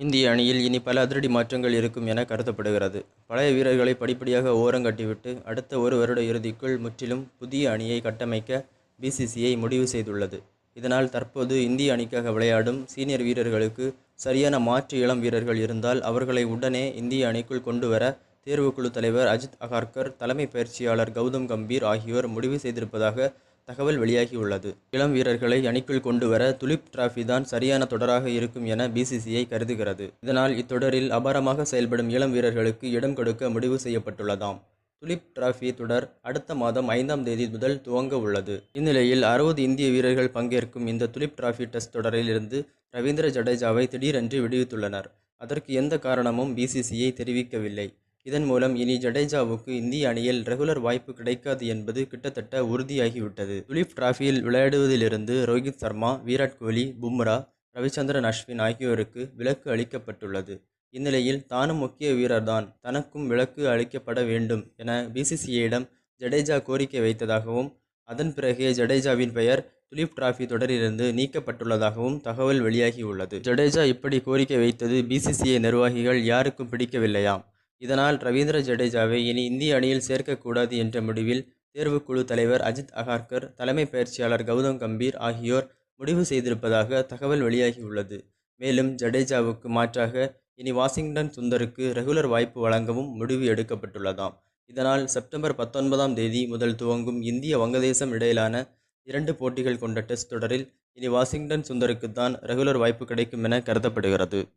இந்திய அணியில் இனி பல அதிரடி மாற்றங்கள் இருக்கும் என கருதப்படுகிறது. பழைய வீரர்களை படிப்படியாக ஓரங்கட்டிவிட்டு அடுத்த ஒரு வருட இறுதிக்குள் முற்றிலும் புதிய அணியை கட்டமைக்க பிசிசிஐ முடிவு செய்துள்ளது. இதனால் தற்போது இந்திய அணிக்காக விளையாடும் சீனியர் வீரர்களுக்கு சரியான மாற்று இளம் வீரர்கள் இருந்தால் அவர்களை உடனே இந்திய அணிக்குள் கொண்டு வர தேர்வுக்குழு தலைவர் அஜித் அகார்கர் தலைமை பயிற்சியாளர் கௌதம் கம்பீர் ஆகியோர் முடிவு செய்திருப்பதாக தகவல் வெளியாகியுள்ளது. இளம் வீரர்களை அணிக்குள் கொண்டு வர துலிப் டிராஃபி தான் சரியான தொடராக இருக்கும் என பிசிசிஐ கருதுகிறது. இதனால் இத்தொடரில் அபாரமாக செயல்படும் இளம் வீரர்களுக்கு இடம் கொடுக்க முடிவு செய்யப்பட்டுள்ளதாம். துலிப் டிராஃபி தொடர் அடுத்த மாதம் ஐந்தாம் தேதி முதல் துவங்க உள்ளது. இந்நிலையில் அறுபது இந்திய வீரர்கள் பங்கேற்கும் இந்த துலிப் டிராஃபி டெஸ்ட் தொடரில் இருந்து ரவீந்திர ஜடேஜாவை திடீரென்று விடுவித்துள்ளனர். அதற்கு எந்த காரணமும் பிசிசிஐ தெரிவிக்கவில்லை. இதன் மூலம் இனி ஜடேஜாவுக்கு இந்திய அணியில் ரெகுலர் வாய்ப்பு கிடைக்காது என்பது கிட்டத்தட்ட உறுதியாகிவிட்டது. துலிப் டிராஃபியில் விளையாடுவதிலிருந்து ரோஹித் சர்மா விராட் கோலி பும்ரா ரவிச்சந்திரன் அஸ்வின் ஆகியோருக்கு விலக்கு அளிக்கப்பட்டுள்ளது. இந்நிலையில் தானும் முக்கிய வீரர்தான். தனக்கும் விலக்கு அளிக்கப்பட வேண்டும் என பிசிசிஐயிடம் ஜடேஜா கோரிக்கை வைத்ததாகவும் அதன் பிறகே ஜடேஜாவின் பெயர் துலிப் டிராஃபி தொடரிலிருந்து நீக்கப்பட்டுள்ளதாகவும் தகவல் வெளியாகியுள்ளது. ஜடேஜா இப்படி கோரிக்கை வைத்தது பிசிசிஐ நிர்வாகிகள் யாருக்கும் பிடிக்கவில்லையாம். இதனால் ரவீந்திர ஜடேஜாவை இனி இந்திய அணியில் சேர்க்கக்கூடாது என்ற முடிவில் தேர்வுக்குழு தலைவர் அஜித் அகார்கர் தலைமை பயிற்சியாளர் கௌதம் கம்பீர் ஆகியோர் முடிவு செய்திருப்பதாக தகவல் வெளியாகியுள்ளது. மேலும் ஜடேஜாவுக்கு மாற்றாக இனி வாஷிங்டன் சுந்தருக்கு ரெகுலர் வாய்ப்பு வழங்கவும் முடிவு எடுக்கப்பட்டுள்ளதாம். இதனால் செப்டம்பர் பத்தொன்பதாம் தேதி முதல் துவங்கும் இந்திய வங்கதேசம் இடையிலான இரண்டு போட்டிகள் கொண்ட டெஸ்ட் தொடரில் இனி வாஷிங்டன் சுந்தருக்கு தான் ரெகுலர் வாய்ப்பு கிடைக்கும் என கருதப்படுகிறது.